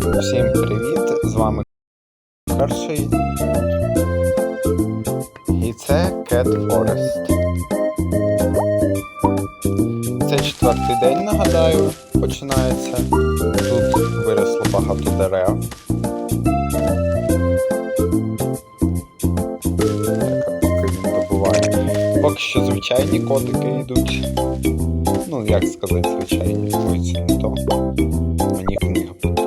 Всім привіт! З вами перший. І це Cat Forest. Це четвертий день, нагадаю, починається. Тут виросло багато дерев. Поки що звичайні котики йдуть. Ну, як сказати, звичайні. Це не то. Мені книга потрібна.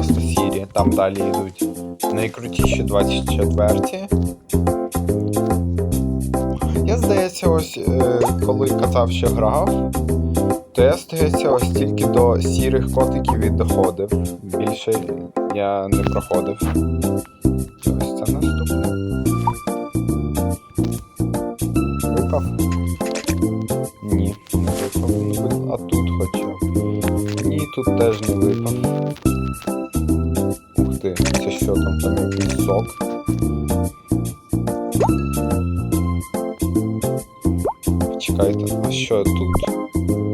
Просто сірі. Там далі йдуть найкрутіші 24. Я, здається, ось е, коли казав, що грав, то я, здається, ось тільки до сірих котиків і доходив. Більше я не проходив. Ось це наступне. Випав? Ні, не випав. А тут хоча б. Ні, тут теж не випав. Якийсь. Чекайте, а що тут?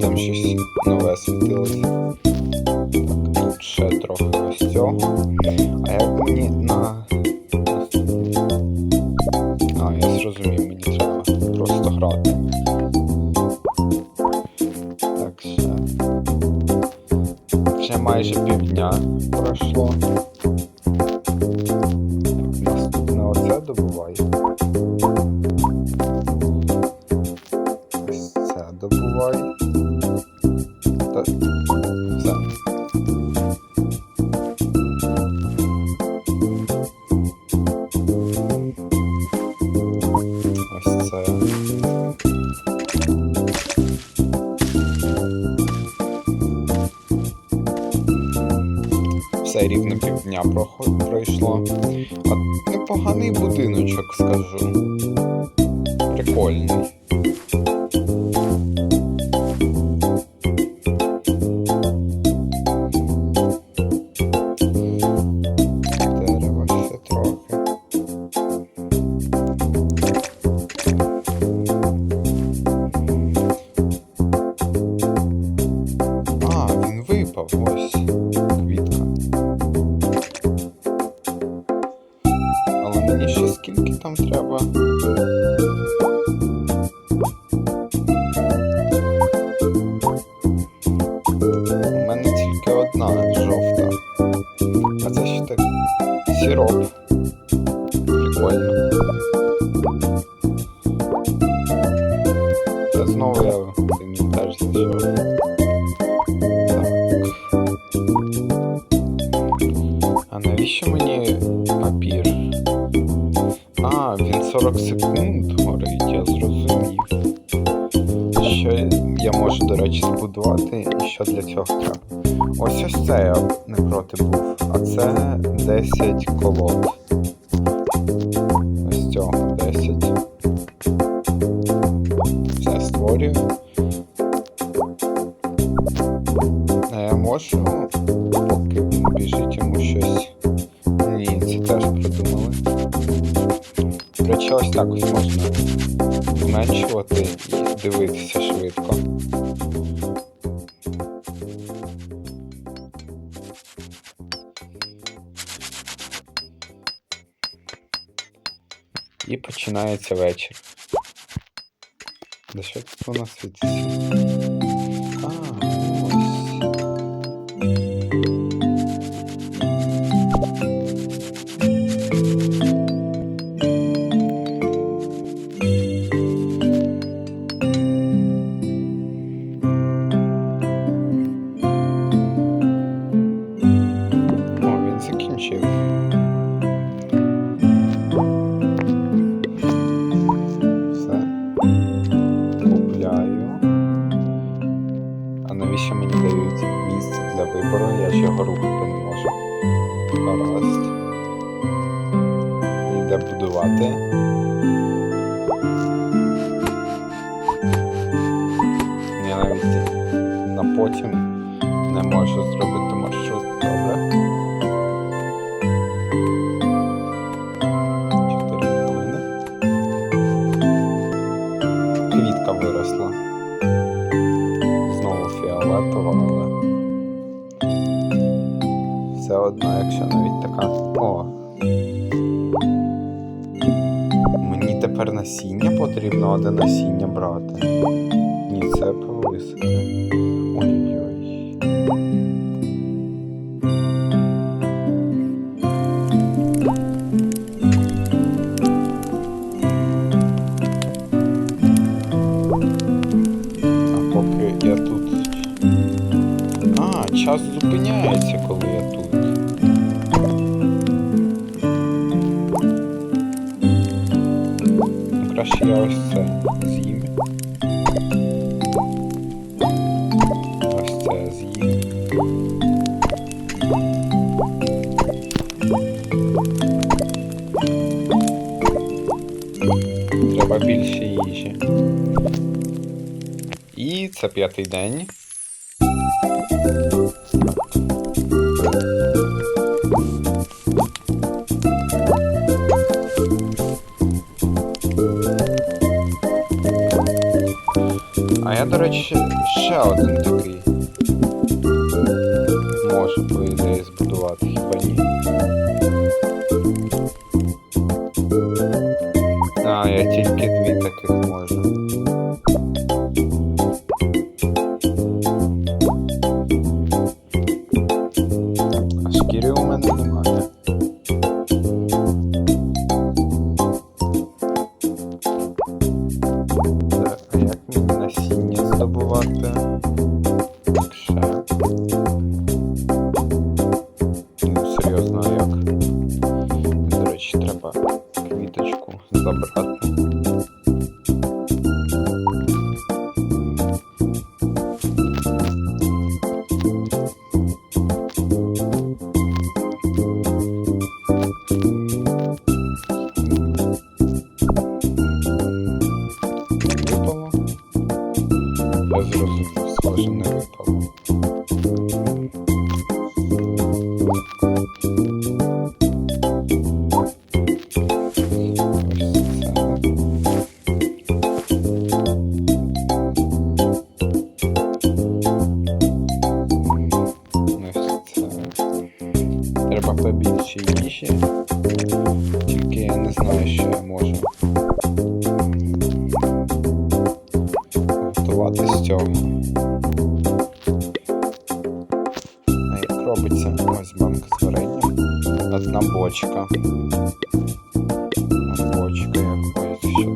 Там щось нове світилося. Так, тут ще трохи ось цього. February. middle речі, ось так ось можна зменшувати і дивитися швидко. І починається вечір. Де що тут у нас світиться? Мені місце для вибору? Я чого рухати не можу. Гаразд. Йде будувати. Я навіть на потім не можу зробити така. О. Мені тепер насіння потрібно, одне насіння брати. Ні, це повисити. Ой-ой. А поки я тут... А, час зупиняється. zaprosiłaś se Zim. Trzeba bić się i. I co piąty dzień? А я, до речі, ще один такий. Можу, по ідеї, збудувати хіба ні.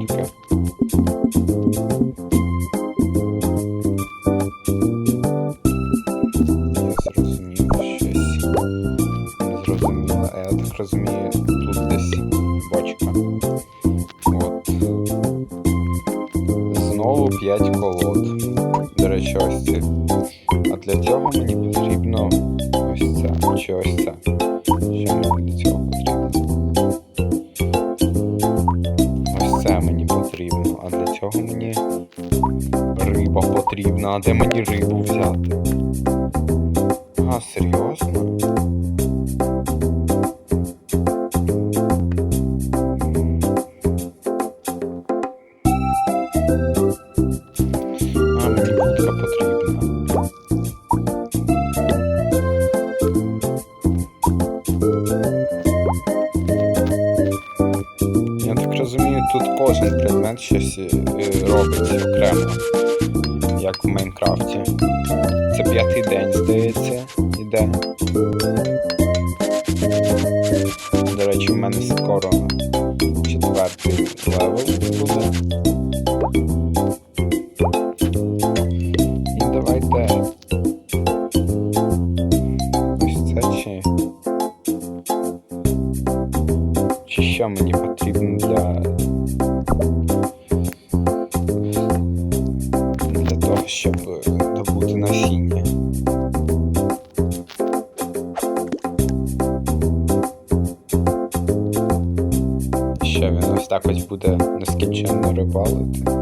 República. потрібна, де мені рибу взяти? А, серйозно? До речі, в мене скоро четвертий левел буде. він ось так ось буде нескінченно рибалити.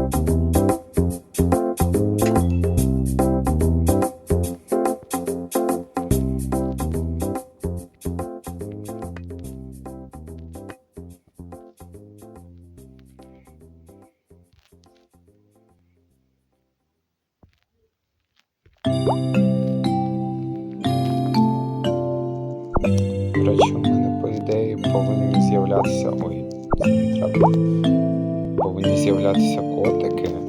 котики.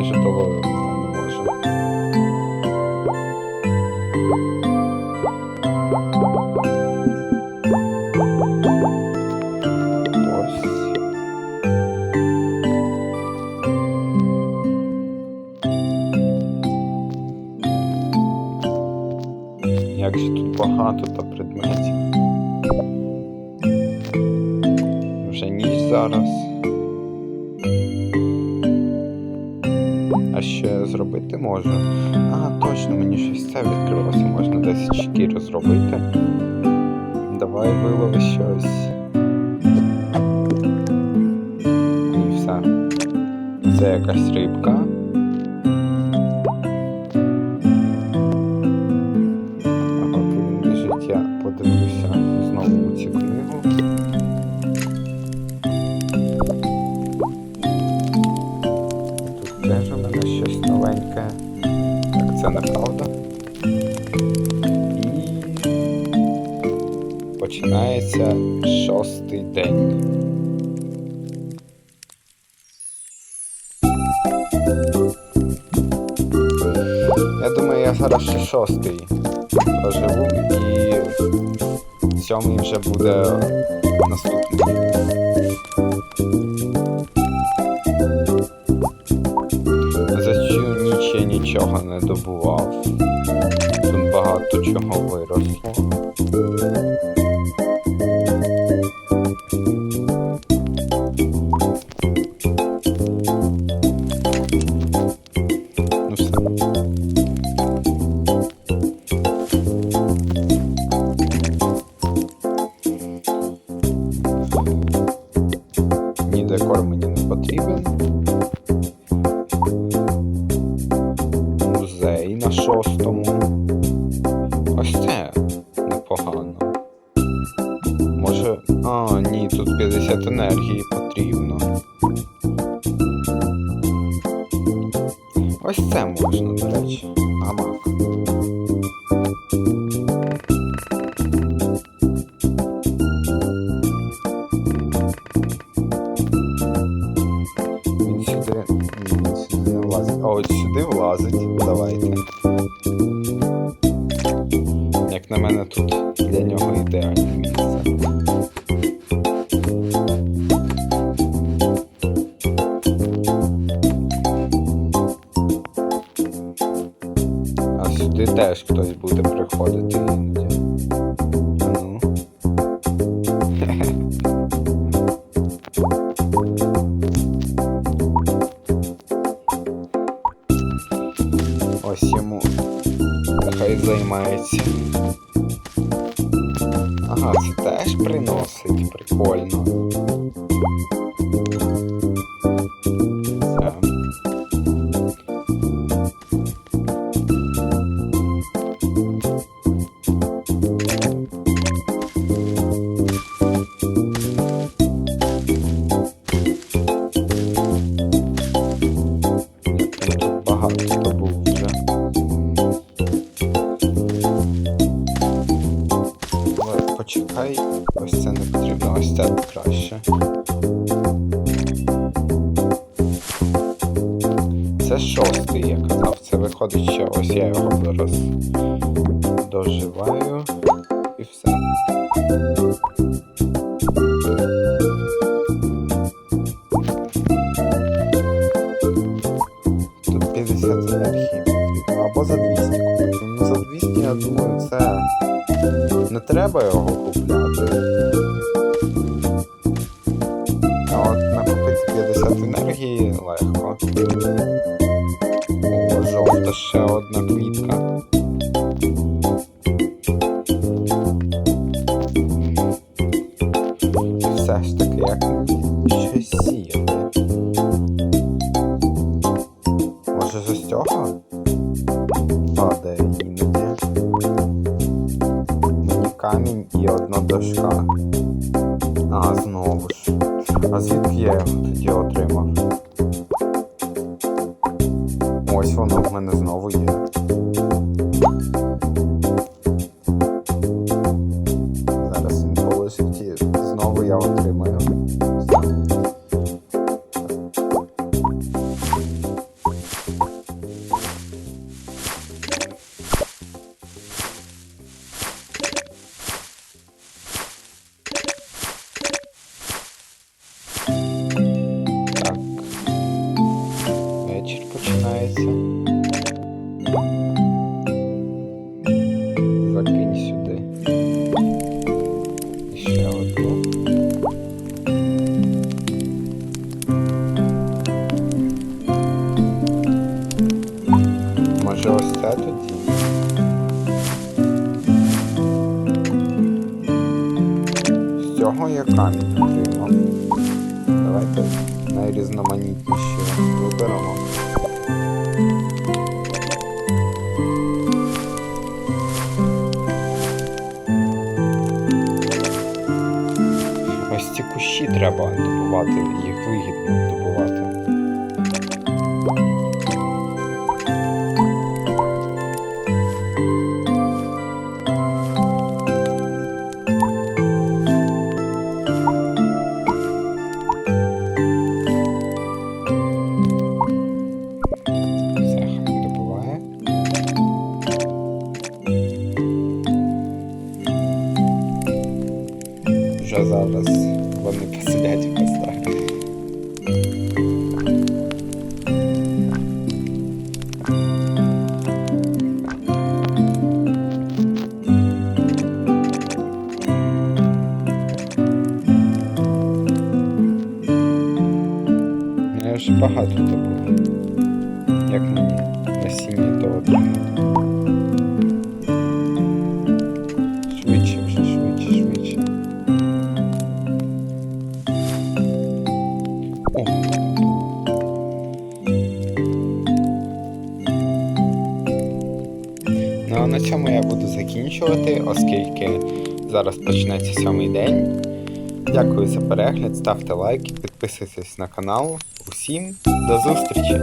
也是多功 А ще зробити можу. А, точно, мені щось це відкрилося, можна десь шкіру зробити. Давай вилови щось. І все. Це якась рибка. починається шостий день. Я думаю, я зараз ще шостий проживу і сьомий вже буде наступний. Ось це можна, до речі. Гамак. сюди теж хтось буде приходити іноді. 짧아요. Камінь і одна дошка. А, знову ж. А звідки я його тоді З цього я камінь отримав. Давайте найрізноманітніші виберемо. Ось ці кущі треба добувати, їх вигідно Як мені насіння то отримати. Швидше вже, швидше, швидше. О. Ну а на цьому я буду закінчувати, оскільки зараз почнеться сьомий день. Дякую за перегляд, ставте лайки, підписуйтесь на канал. Усім до зустрічі!